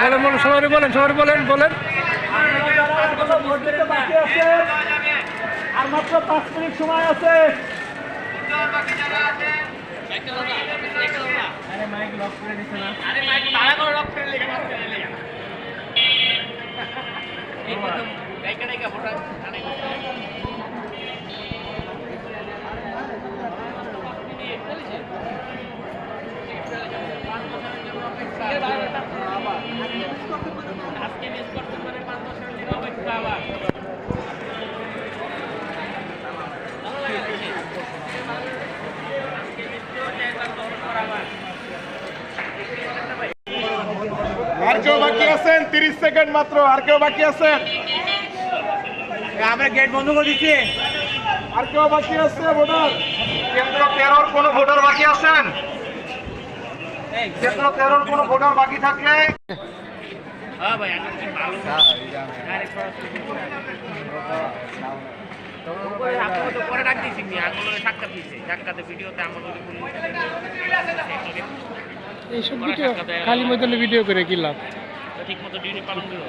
বলেন বলেন সবাই বলেন সবাই বলেন বলেন। আর মাত্র পাঁচ মিনিট সময় আছে। আর কেউ বাকি আছেন? তিরিশ সেকেন্ড মাত্র। আর কেউ বাকি আছেন? আমরা গেট বন্ধ করে দিচ্ছি। আর কেউ বাকি আছে ভোটার? কেন্দ্র তেরোর কোনো ভোটার বাকি আছেন? কোনো ভোটার বাকি থাকলে পরে ডাক দিয়েছি আঙুলে সাক্ষাৎ দিয়েছে? সাক্ষাতে ভিডিওতে আমার এইসব ভিডিও খালি মধ্যে ভিডিও করে কি লাভ? ঠিক মতো ডিউটি পালন করো।